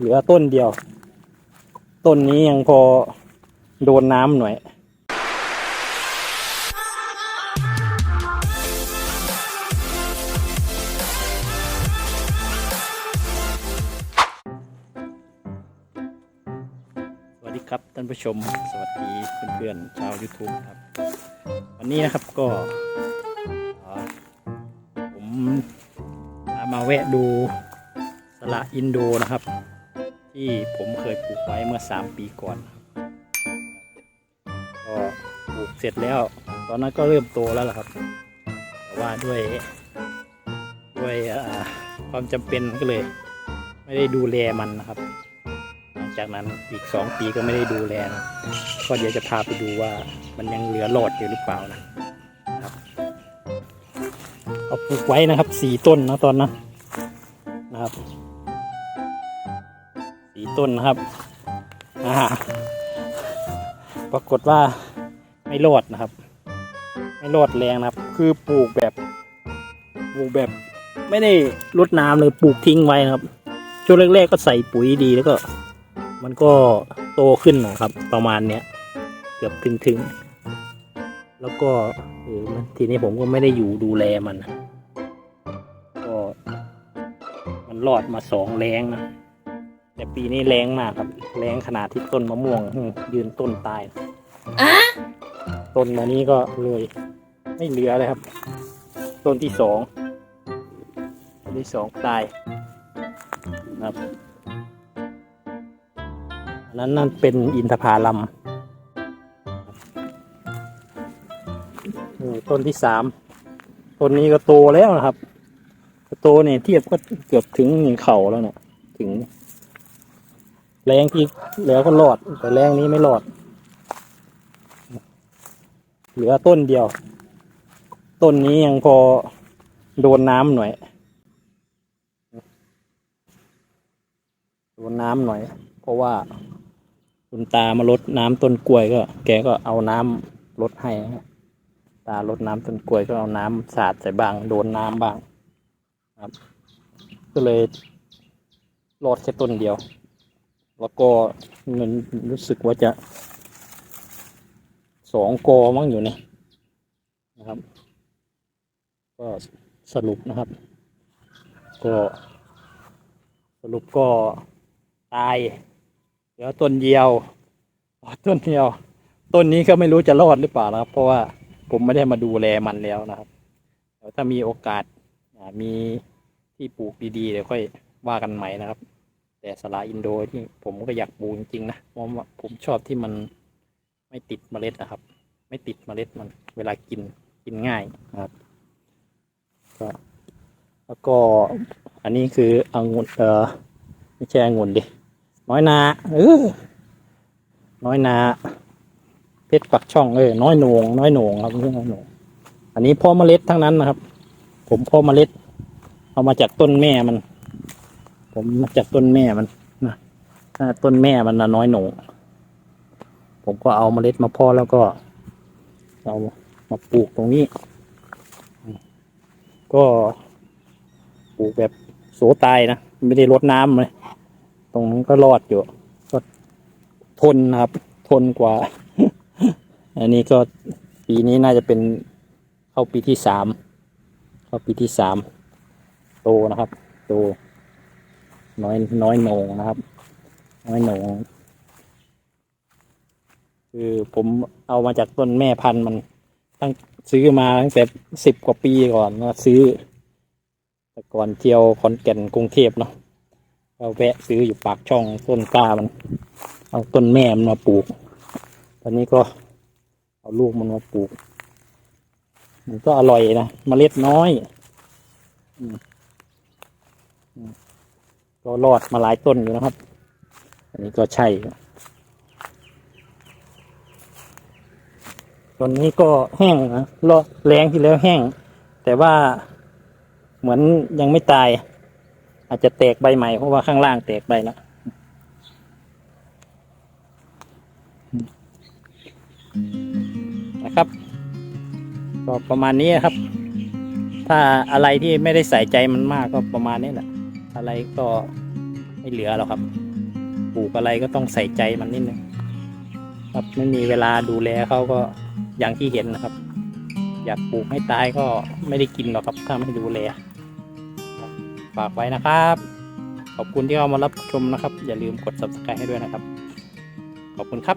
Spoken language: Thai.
เหลือต้นเดียว ต้นนี้ยังพอโดนน้ำหน่อยสวัสดีครับท่านผู้ชมสวัสดีเพื่อนๆชาว YouTube ครับ วันนี้นะครับก็ ผมมาแวะดูสละอินโดนะครับ ที่ผมเคยปลูกไว้เมื่อ 3 ปีก่อนก็ปลูกเสร็จแล้ว ตอนนั้นก็เริ่มโตแล้วล่ะครับ แต่ว่าด้วยด้วยความจำเป็นก็เลย ไม่ได้ดูแลมันนะครับ หลังจากนั้นอีก 2 ปีก็ไม่ได้ดูแลนะก็เดี๋ยวจะพาไปดูว่ามันยังเหลือหลอดอยู่หรือเปล่านะนะครับเอาปลูกไว้นะครับสี่ต้นนะตอนนั้นนะครับ สีต้นนะครับปรากฏว่าไม่รอดนะครับ ไม่รอดแรงนะครับ คือปลูกแบบปลูกแบบ ไม่ได้รดน้ำเลยปลูกทิ้งไว้นะครับช่วงแรกๆก็ใส่ปุ๋ยดีแล้วก็ มันก็โตขึ้นนะครับ ประมาณเนี้ยเกือบถึงถึงๆแล้วก็เออทีนี้ผมก็ไม่ได้อยู่ดูแลมันก็มันรอดมาสองแรงนะ แต่ปีนี้แรงมากครับแรงขนาดที่ต้นมะม่วงอืมยืนต้นตายต้นมานี้ก็เลย ไม่เหลือเลยครับ ต้นที่สองต้นที่สองตายนะครับอันนั้นนั่นเป็นอินทผลัมนี่ต้นที่สามต้นนี้ก็โตแล้วนะครับโตเนี่ยเทียบก็เกือบถึงเข่าแล้วเนี่ยถึง แรงที่เหลือก็รอด แต่แรงนี้ไม่รอด เหลือต้นเดียว ต้นนี้ยังพอโดนน้ำหน่อย โดนน้ำหน่อย เพราะว่าคุณตามาลดน้ำต้นกล้วยก็ แกก็เอาน้ำลดให้ตาลดน้ำต้นกล้วยก็เอาน้ำสาดใส่บาง โดนน้ำบ้างครับ ก็เลยรอดแค่ต้นเดียว แล้วก็มันรู้สึกว่าจะสองกอมั้งอยู่เนี่ยนะครับ ก็สรุปนะครับ ก็สรุปก็ตายเหลือต้นเดียวต้นเดียว ต้นนี้ก็ไม่รู้จะรอดหรือเปล่านะครับ เพราะว่าผมไม่ได้มาดูแลมันแล้วนะครับถ้ามีโอกาสมีที่ปลูกดีๆเดี๋ยวค่อยว่ากันใหม่นะครับ แต่สลาอินโดที่ผมก็อยากปลูกจริงๆนะเพราะว่าผมชอบที่มันไม่ติดเมล็ดนะครับ ไม่ติดเมล็ดมันเวลากินกินง่ายนะครับก็แล้วก็อันนี้คือองุ่นเออไม่ใช่องุ่นดิน้อยนาเออน้อยนา เพชรปักช่องเออน้อยหนงน้อยหนงครับไม่ใช่น้อยหนงอันนี้พ่อเมล็ดทั้งนั้นนะครับ ผมพ่อเมล็ด เอามาจากต้นแม่มัน ผมมาจากต้นแม่มันนะถ้าต้นแม่มันนะน้อยหนูผมก็เอาเมล็ดมาเพ่อแล้วก็เอามาปลูกตรงนี้ ก็ปลูกแบบโสตายนะไม่ได้รดน้ำเลย ตรงนั้นก็รอดอยู่ ก็ทนนะครับ ทนกว่า อันนี้ก็ปีนี้น่าจะเป็นเข้าปีที่สามเข้าปีที่สามโตนะครับ โต น้อยน้อยโหนงนะครับ น้อยโหนงคือผมเอามาจากต้นแม่พันธุ์มันตั้งซื้อมาตั้งแต่สิบกว่าปีก่อนก็ซื้อ แต่ก่อนเที่ยวขอนแก่นกรุงเทพเนาะก็แวะซื้ออยู่ปากช่องต้นกล้ามัน เอาต้นแม่มันมาปลูก ตอนนี้ก็เอาลูกมันมาปลูก มันก็อร่อยนะเมล็ดน้อย ก็รอดมาหลายต้นอยู่นะครับ อันนี้ก็ใช่ต้นนี้ก็แห้งนะรอดแรงที่แล้วแห้ง แต่ว่าเหมือนยังไม่ตาย อาจจะแตกใบใหม่เพราะว่าข้างล่างแตกใบแล้วนะครับ ก็ประมาณนี้ครับ ถ้าอะไรที่ไม่ได้ใส่ใจมันมากก็ประมาณนี้แหละ อะไรก็ไม่เหลือหรอกครับปลูกอะไรก็ต้องใส่ใจมันนิดนึงครับไม่มีเวลาดูแลเขาก็อย่างที่เห็นนะครับ อยากปลูกให้ตายก็ไม่ได้กินหรอกครับถ้าไม่ดูแลฝากไว้นะครับ ขอบคุณที่เข้ามารับชมนะครับ อย่าลืมกด subscribe ให้ด้วยนะครับ ขอบคุณครับ